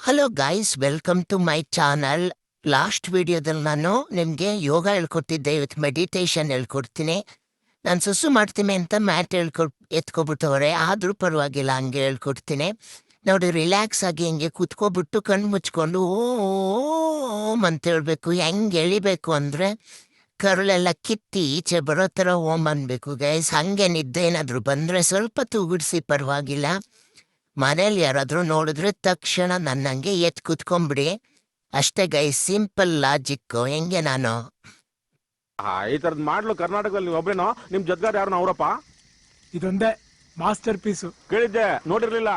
Hello guys welcome to my channel last ವಿಡಿಯೋದಲ್ಲಿ ನಾನು ನಿಮಗೆ ಯೋಗ ಹೇಳ್ಕೊಡ್ತಿದ್ದೆ ಇವತ್ತು ಮೆಡಿಟೇಷನ್ ಹೇಳ್ಕೊಡ್ತೀನಿ ನಾನು ಸುಸು ಮಾಡ್ತೀನಿ ಅಂತ ಮ್ಯಾಟ್ ಹೇಳ್ಕೊ ಎತ್ಕೊಬಿಟ್ಟವ್ರೆ ಆದರೂ ಪರವಾಗಿಲ್ಲ ಹಂಗೆ ಹೇಳ್ಕೊಡ್ತೀನಿ ನೋಡಿ ರಿಲ್ಯಾಕ್ಸ್ ಆಗಿ ಹಿಂಗೆ ಕುತ್ಕೊಬಿಟ್ಟು ಕಣ್ಣು ಮುಚ್ಕೊಂಡು ಓ ಅಂತ ಹೇಳಬೇಕು ಹೆಂಗೆ ಎಳಿಬೇಕು ಅಂದರೆ ಕರುಳೆಲ್ಲ ಕಿತ್ತಿ ಈಚೆ ಬರೋ ಥರ ಓಮ್ ಅನ್ಬೇಕು ಗೈಸ್ ಹಂಗೆ ನಿದ್ದೆ ಏನಾದರೂ ಬಂದರೆ ಸ್ವಲ್ಪ ತೂಗುಡ್ಸಿ ಪರವಾಗಿಲ್ಲ. ಮನೇಲಿ ಯಾರಾದರೂ ನೋಡಿದ್ರೆ ತಕ್ಷಣ ನನ್ನಂಗೆ ಎತ್ ಕುತ್ಕೊಂಬಿಡಿ. ಅಷ್ಟೇ ಗೈ ಸಿಂಪಲ್ ಲಾಜಿಕ್ಕು ಹೆಂಗೆ ನಾನು? ಆ, ಈ ತರದ್ ಮಾಡ್ಲು ಕರ್ನಾಟಕದಲ್ಲಿ ನೀವು ಒಬ್ರೇನೋ? ನಿಮ್ ಜದ್ಗಾರ್ ಯಾರು ಅವರಪ್ಪ? ಇದೊಂದೇ ಮಾಸ್ಟರ್ ಪೀಸು. ಕೇಳಿದ್ದೆ ನೋಡಿರ್ಲಿಲ್ಲ.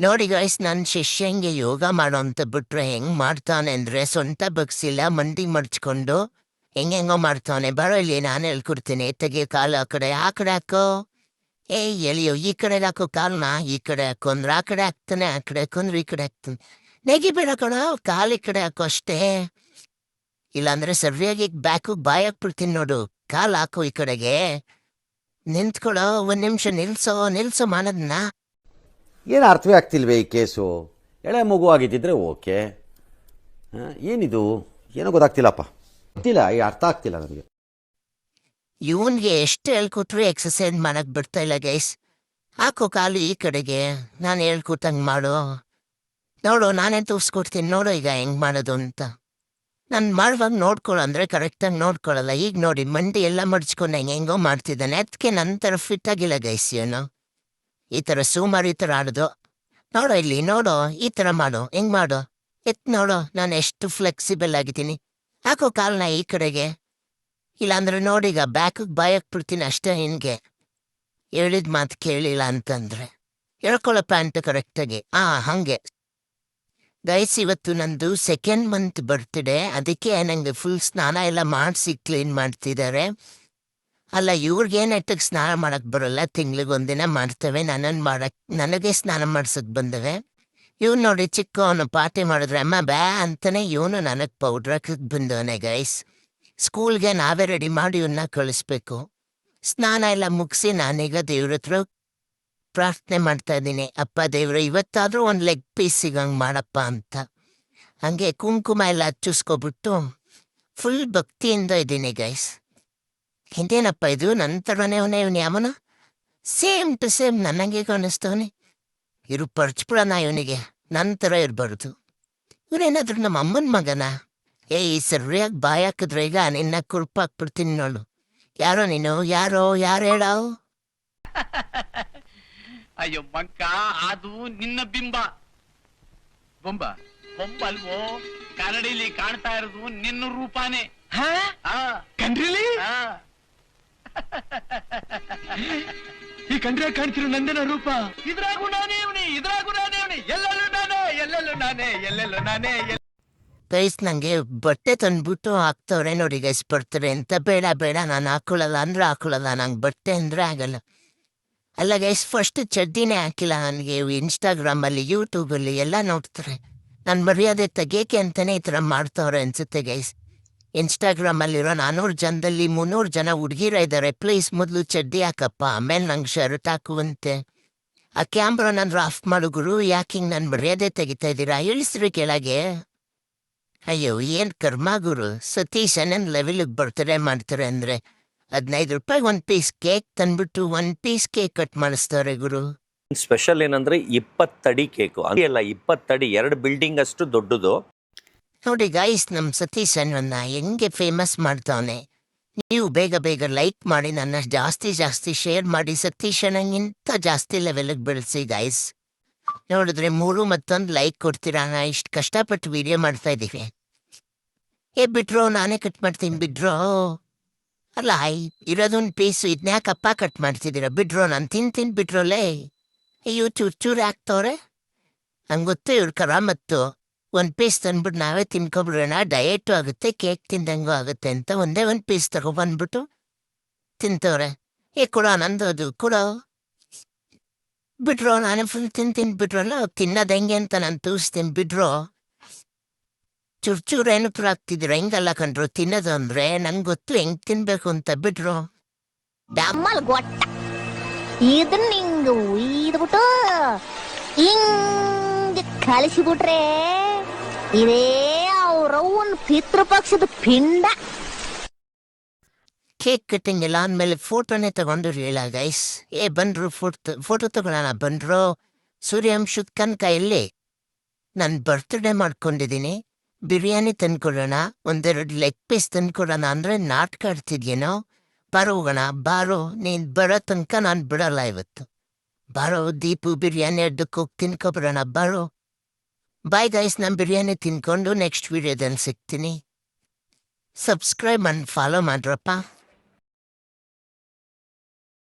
ನೋಡಿ ಗೈಸ್ ನನ್ನ ಶಿಷ್ಯಂಗೆ ಯೋಗ ಮಾಡೋ ಅಂತ ಬಿಟ್ರೆ ಹೆಂಗ್ ಮಾಡ್ತಾನೆ ಅಂದ್ರೆ ಸೊಂಟ ಬಗ್ಸಿಲ್ಲ ಮಂಡಿ ಮಡ್ಚ್ಕೊಂಡು ಹೆಂಗೆಂಗೋ ಮಾಡ್ತಾನೆ ಬರೋ ಇಲ್ಲಿ ನಾನು ಹೇಳ್ಕೊಡ್ತೀನಿ ತೆಗಿ ಕಾಲು ಆ ಕಡೆ ಆ ಕಡೆ ಹಾಕೋ ಏ ಎಳಿಯೋ ಈ ಕಡೆ ಹಾಕೋ ಕಾಲ್ನ ಈ ಕಡೆ ಹಾಕೋ ಆ ಕಡೆ ಹಾಕ್ತಾನೆ ಆ ಕಡೆ ಹಾಕೊಂಡ್ರೆ ಈ ಕಡೆ ಹಾಕ್ತಾನೆ ನೆಗಿ ಬೇಡ ಕಣ ಕಾಲು ಈ ಕಡೆ ಹಾಕೋ ಅಷ್ಟೇ ಇಲ್ಲಾಂದ್ರೆ ಸರಿಯಾಗಿ ಬ್ಯಾಕು ಬಾಯ್ ಹಾಕ್ಬಿಡ್ತೀನಿ ನೋಡು ಕಾಲ್ ಹಾಕೋ ಈ ಕಡೆಗೆ ನಿಂತ್ಕೊಳೋ ಒಂದು ನಿಮಿಷ ನಿಲ್ಸೋ ನಿಲ್ಸೋ ಮಾಡೋದನ್ನ ಏನು ಅರ್ಥವೇ ಆಗ್ತಿಲ್ವೇ ಈ ಕೇಸು ಎಳೆ ಮಗು ಆಗಿದ್ದಿದ್ರೆ ಓಕೆ ಏನಿದು ಏನೋ ಗೊತ್ತಾಗ್ತಿಲ್ಲಪ್ಪ ಗೊತ್ತಿಲ್ಲ ಈ ಅರ್ಥ ಆಗ್ತಿಲ್ಲ ನನಗೆ. ಇವನ್ಗೆ ಎಷ್ಟು ಹೇಳ್ಕೊಟ್ರು ಎಕ್ಸಸೈಸ್ ಮಾಡಕ್ ಬಿಡ್ತಾ ಇಲ್ಲ ಗೈಸ್ ಹಾಕೋ ಕಾಲು ಈ ಕಡೆಗೆ. ನಾನು ಹೇಳ್ಕೊಟ್ಟಂಗೆ ಮಾಡು. ನೋಡು, ನಾನೇ ತೋರಿಸ್ಕೊಡ್ತೀನಿ. ನೋಡು ಈಗ ಹೆಂಗ್ ಮಾಡೋದು ಅಂತ. ನಾನು ಮಾಡುವಾಗ ನೋಡ್ಕೊಳ್ಳೋ ಅಂದ್ರೆ ಕರೆಕ್ಟಾಗಿ ನೋಡ್ಕೊಳ್ಳಲ್ಲ ಈಗ ನೋಡಿ, ಮಂಡಿ ಎಲ್ಲ ಮಡ್ಚ್ಕೊಂಡು ಹೆಂಗೆ ಹೆಂಗೋ ಮಾಡ್ತಿದ್ದಾನೆ. ಅದಕ್ಕೆ ನನ್ನ ಥರ ಫಿಟ್ ಆಗಿಲ್ಲ ಗೈಸ್ ಏನು? ಈ ತರ ಸುಮಾರು ಈ ಥರ ಆಡೋದು. ನೋಡೋ ಇಲ್ಲಿ, ನೋಡು, ಈ ತರ ಮಾಡು, ಹೆಂಗ್ ಮಾಡು? ಎತ್ ನೋಡು, ನಾನು ಎಷ್ಟು ಫ್ಲೆಕ್ಸಿಬಲ್ ಆಗಿದ್ದೀನಿ. ಹಾಕೋ ಕಾಲ್ನ ಈ ಕಡೆಗೆ. ಇಲ್ಲಾಂದ್ರೆ ನೋಡೀಗ ಬ್ಯಾಕಿಗೆ ಬಾಯಕ್ ಬಿಡ್ತೀನಿ ಅಷ್ಟೇ ಹಿಂಗೆ. ಹೇಳಿದ ಮಾತು ಕೇಳಿಲ್ಲ ಅಂತಂದ್ರೆ. ಹೇಳ್ಕೊಳ್ಳೋ ಪ್ಯಾಂಟ್ ಕರೆಕ್ಟಾಗಿ ಆ, ಹಂಗೆ. ಗೈಸ್ ಇವತ್ತು ನಂದು ಸೆಕೆಂಡ್ ಮಂತ್ ಬರ್ತ್ಡೇ ಅದಕ್ಕೆ ನಂಗೆ ಫುಲ್ ಸ್ನಾನ ಎಲ್ಲ ಮಾಡಿಸಿ ಕ್ಲೀನ್ ಮಾಡ್ತಿದ್ದಾರೆ. ಅಲ್ಲ, ಇವ್ರಿಗೆ ನೆಟ್ಟಗೆ ಸ್ನಾನ ಮಾಡಕ್ ಬರಲ್ಲ? ತಿಂಗ್ಳಿಗೆ ಒಂದಿನ ಮಾಡ್ತೇವೆ. ನನ್ನನ್ನು ಮಾಡಕ್, ನನಗೆ ಸ್ನಾನ ಮಾಡ್ಸಕ್ ಬಂದವೆ. ಇವ್ನು ನೋಡಿ ಚಿಕ್ಕವನು ಪಾರ್ಟಿ ಮಾಡಿದ್ರೆ, ಅಮ್ಮ ಬ್ಯಾ ಅಂತಾನೆ ಇವನು ನನಗೆ ಪೌಡ್ರ್ ಹಾಕಕ್ಕೆ ಬಂದವನೆ ಗೈಸ್ ಸ್ಕೂಲ್ಗೆ ನಾವೇ ರೆಡಿ ಮಾಡಿ ಇವನ್ನ ಕಳಿಸ್ಬೇಕು. ಸ್ನಾನ ಎಲ್ಲ ಮುಗಿಸಿ ನಾನೀಗ ದೇವ್ರ ಹತ್ರ ಪ್ರಾರ್ಥನೆ ಮಾಡ್ತಾ ಇದ್ದೀನಿ. ಅಪ್ಪ ದೇವ್ರ, ಇವತ್ತಾದರೂ ಒಂದು ಲೆಗ್ ಪೀಸ್ ಸಿಗಂಗ್ ಮಾಡಪ್ಪ ಅಂತ. ಹಂಗೆ ಕುಂಕುಮ ಎಲ್ಲ ಹಚ್ಚಿಸ್ಕೊಬಿಟ್ಟು ಫುಲ್ ಭಕ್ತಿಯಿಂದ ಇದ್ದೀನಿ ಗೈಸ್ ಹಿಂದೇನಪ್ಪ ಇದು? ನನ್ನ ಥರನೇ ಅವನೇ, ಇವನು ಯಾವನ? ಸೇಮ್ ಟು ಸೇಮ್ ನನಗೆ ಕಾಣಿಸ್ತವನೆ ಇರು ಪರ್ಚ್ಬಿಡೋಣ ಇವನಿಗೆ. ನನ್ನ ಥರ ಇರಬಾರ್ದು. ಇವನೇನಾದ್ರೂ ನಮ್ಮ ಅಮ್ಮನ ಮಗನ? ಏಯ್ ಸರಿಯಾಗಿ ಬಾಯಿ ಹಾಕಿದ್ರೆ ಈಗ ನಿನ್ನ ಕುರ್ಪಾಕ್ಬಿಡ್ತೀನಿ ನೋಡು. ಯಾರೋ ನೀನು? ಯಾರೋ? ಯಾರು ಹೇಳೋ ಅಯ್ಯೋ ಮಂಕ ಅದು ನಿನ್ನ ಬಿಂಬ. ಬೊಂಬ. ಬೊಂಬ ಅಲ್ವೋ? ಕನ್ನಡಿಲಿ ಕಾಣ್ತಾ ಇರೋದು ನಿನ್ನ ರೂಪಾನೇ. ಕಂಡ್ರಿಲಿ. ಈ ಕಂಡ್ರೆ ಕಾಣ್ತಿರೋ ನಂದನ ರೂಪ. ಇದ್ರಾಗೂ ನಾನೇ ಇವನಿ ಇದ್ರಾಗೂ ನಾನೇ ಎಲ್ಲೆಲ್ಲೂ ನಾನೇ ಎಲ್ಲೆಲ್ಲೂ ನಾನೇ ಎಲ್ಲೆಲ್ಲೂ ನಾನೇ ಗೈಸ್, ನಂಗೆ ಬಟ್ಟೆ ತಂದ್ಬಿಟ್ಟು ಹಾಕ್ತವ್ರೆ ನೋಡಿ ಗೈಸ್, ಬರ್ತಾರೆ ಅಂತ. ಬೇಡ ಬೇಡ, ನಾನು ಹಾಕೊಳ್ಳಲ್ಲ. ಅಂದ್ರೆ ಹಾಕೊಳ್ಳಲ್ಲ. ನಂಗೆ ಬಟ್ಟೆ ಅಂದ್ರೆ ಆಗಲ್ಲ. ಅಲ್ಲ ಗೈಸ್ ಫಸ್ಟ್ ಚಡ್ಡಿನೇ ಹಾಕಿಲ್ಲ ನನಗೆ. ಇನ್ಸ್ಟಾಗ್ರಾಮಲ್ಲಿ ಯೂಟ್ಯೂಬಲ್ಲಿ ಎಲ್ಲ ನೋಡ್ತಾರೆ. ನಾನು ಮರ್ಯಾದೆ ತೆಗಿಯಕ್ಕೆ ಅಂತಾನೆ ಈ ಥರ ಮಾಡ್ತವ್ರೆ ಅನ್ಸುತ್ತೆ ಗೈಸ್. ಇನ್ಸ್ಟಾಗ್ರಾಮಲ್ಲಿರೋ ನಾನ್ನೂರು ಜನದಲ್ಲಿ ಮುನ್ನೂರು ಜನ ಹುಡುಗಿರ ಇದ್ದಾರೆ ಪ್ಲೀಸ್ ಮೊದಲು ಚಡ್ಡಿ ಹಾಕಪ್ಪ. ಆಮೇಲೆ ನಂಗೆ ಶರ್ಟ್ ಹಾಕುವಂತೆ. ಆ ಕ್ಯಾಮ್ರಾನ ಆಫ್ ಮಾಡು ಗುರು ಯಾಕೆ ಹಿಂಗೆ ನನ್ನ ಮರ್ಯಾದೆ ತೆಗಿತಾ ಇದ್ದೀರಾ ಇಳಿಸ್ರಿ ಕೆಳಗೆ ಅಯ್ಯೋ ಏನು ಕರ್ಮ ಗುರು ಸತೀಶ್ ನನ್ನ ಲೆವೆಲಿಗೆ ಬರ್ತಾರೆ ಮಾಡ್ತಾರೆ ಅಂದ್ರೆ ಹದಿನೈದು ರೂಪಾಯಿ ಒಂದ್ ಪೀಸ್ ಕೇಕ್ ತಂದ್ಬಿಟ್ಟು ಒಂದ್ ಪೀಸ್ ಕೇಕ್ ಕಟ್ ಮಾಡಿಸ್ತಾರೆ ಗುರು ಸ್ಪೆಷಲ್ ಏನಂದ್ರೆ ಇಪ್ಪತ್ತಡಿ ಕೇಕು ಅಲ್ಲ ಇಪ್ಪತ್ತಡಿ ಎರಡು ಬಿಲ್ಡಿಂಗ್ ಅಷ್ಟು ದೊಡ್ಡದು ನೋಡಿ ಗಾಯ್ಸ್ ನಮ್ಮ ಸತೀಶ್ ಅನ್ನ ಹೆಂಗೆ ಫೇಮಸ್ ಮಾಡ್ತಾವನೆ ನೀವು ಬೇಗ ಬೇಗ ಲೈಕ್ ಮಾಡಿ ನನ್ನ ಜಾಸ್ತಿ ಜಾಸ್ತಿ ಶೇರ್ ಮಾಡಿ ಸತೀಶ್ ಅಣ್ಣಗಿಂತ ಜಾಸ್ತಿ ಲೆವೆಲ್ಗೆ ಬೆಳೆಸಿ ಗೈಸ್ ನೋಡಿದ್ರೆ ಮೂರು ಮತ್ತೊಂದು ಲೈಕ್ ಕೊಡ್ತೀರಾ? ನಾ ಇಷ್ಟು ಕಷ್ಟಪಟ್ಟು ವಿಡಿಯೋ ಮಾಡ್ತಾ ಇದ್ದೀವಿ. ಏ, ಬಿಟ್ರೋ, ನಾನೇ ಕಟ್ ಮಾಡ್ತೀನಿ ಬಿಡ್ರೋ ಅಲ್ಲ ಇರೋದೊಂದು ಪೀಸು ಇದನ್ಯಾಕಪ್ಪ ಕಟ್ ಮಾಡ್ತಿದ್ದೀರಾ? ಬಿಡ್ರೋ ನಾನು ತಿನ್ ತಿನ್ ಬಿಟ್ರೋಲೇ ಚೂರು ಚೂರು ಹಾಕ್ತವ್ರೆ ನಂಗೆ ಗೊತ್ತು ಇವ್ರ ಕರಾಮತ್ತು. ಒಂದು ಪೀಸ್ ತಂದ್ಬಿಟ್ಟು ನಾವೇ ತಿನ್ಕೊಬಿಡೋಣ ಡಯಟು ಆಗುತ್ತೆ ಕೇಕ್ ತಿಂದಂಗೂ ಆಗುತ್ತೆ ಅಂತ ಒಂದೇ ಒಂದು ಪೀಸ್ ತಗೊಬಂದ್ಬಿಟ್ಟು ತಿಂತವ್ರೆ. ಏ ಕೊಡೋ ನಂದು ಅದು ಕೊಡೋ. ಬಿಟ್ರೋ, ನಾನೇ ಫುಲ್ ತಿನ್ ತಿನ್ ಬಿಡ್ರಲ್ಲ ತಿನ್ನೋದು ಹೆಂಗೆ ಅಂತ ನಾನು ತೋರಿಸ್ತೀನಿ ಬಿಡ್ರೋ ಚೂರು ಏನು ಏನಕ್ಕೆ ಹೆಂಗಲ್ಲ ಕಂಡ್ರು ತಿನ್ನೋದು ಅಂದ್ರೆ ನಂಗೆ ಗೊತ್ತು ಹೆಂಗ್ ತಿನ್ಬೇಕು ಅಂತ, ಬಿಟ್ರು. ಡಮ್ಮಲ್ ಗೊಟ್ಟ. ಇದನ್ನ ಹಿಂಗ ಉಯ್ದ್ಬಿಟ್ಟು ಹಿಂಗ ಕಳಿಸಿಬಿಟ್ರೆ ಇದೇ ಅವ್ರವ್ವನ್ ಪಿತೃಪಕ್ಷದ ಪಿಂಡ. ಕೇಕ್ ಕಟ್ಟಿಂಗ್ ಎಲ್ಲ ಫೋಟೋನೇ ಇಲ್ಲ ಗೈಸ್ ಏ, ಬಂದ್ರು ಫೋಟೋ ಫೋಟೋ ತಗೊಳ್ಳೋಣ ಬಂದ್ರು. ಸೂರ್ಯಾಂಶದ ಕನಕ ಎಲ್ಲಿ ನಾನು ಬರ್ತ್ಡೇ ಮಾಡ್ಕೊಂಡಿದ್ದೀನಿ. ಬಿರಿಯಾನಿ ತಂದ್ಕೊಡೋಣ, ಒಂದೆರಡು ಲೆಗ್ ಪೀಸ್ ತಂದ್ಕೊಡೋಣ ಅಂದ್ರೆ ನಾಟಕ ಆಡ್ತಿದ್ಯೇನೋ? ಬಾರೋ, ಹೋಗೋಣ. ಬಾರೋ, ನೀನ್ ಬರೋ ತನಕ ನಾನು ಬಿಡಲ್ಲ ಇವತ್ತು. ಬಾರೋ, ದೀಪು, ಬಿರಿಯಾನಿ ಅಡ್ಡಕ್ಕೆ ಹೋಗಿ ತಿನ್ಕೊಬರೋಣ ಬಾರೋ. ಬಾಯ್ ಗೈಸ್ ನಾನು ಬಿರಿಯಾನಿ ತಿನ್ಕೊಂಡು ನೆಕ್ಸ್ಟ್ ವೀಡಿಯೋದಲ್ಲಿ ಸಿಗ್ತೀನಿ ಸಬ್ಸ್ಕ್ರೈಬ್ ಅಂಡ್ ಫಾಲೋ ಮಾಡ್ರಪ್ಪ